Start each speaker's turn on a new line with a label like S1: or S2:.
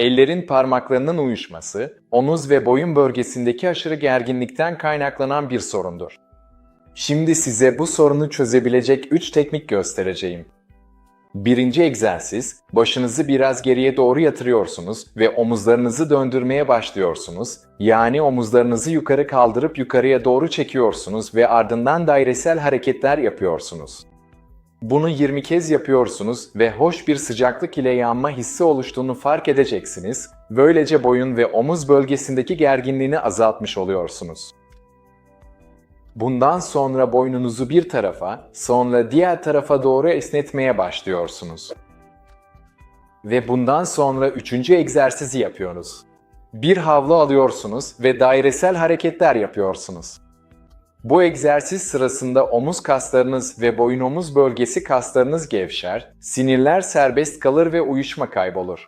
S1: Ellerin parmaklarının uyuşması, omuz ve boyun bölgesindeki aşırı gerginlikten kaynaklanan bir sorundur. Şimdi size bu sorunu çözebilecek 3 teknik göstereceğim. Birinci egzersiz, başınızı biraz geriye doğru yatırıyorsunuz ve omuzlarınızı döndürmeye başlıyorsunuz. Yani omuzlarınızı yukarı kaldırıp yukarıya doğru çekiyorsunuz ve ardından dairesel hareketler yapıyorsunuz. Bunu 20 kez yapıyorsunuz ve hoş bir sıcaklık ile yanma hissi oluştuğunu fark edeceksiniz. Böylece boyun ve omuz bölgesindeki gerginliğini azaltmış oluyorsunuz. Bundan sonra boynunuzu bir tarafa, sonra diğer tarafa doğru esnetmeye başlıyorsunuz. Ve bundan sonra üçüncü egzersizi yapıyoruz. Bir havlu alıyorsunuz ve dairesel hareketler yapıyorsunuz. Bu egzersiz sırasında omuz kaslarınız ve boyun omuz bölgesi kaslarınız gevşer, sinirler serbest kalır ve uyuşma kaybolur.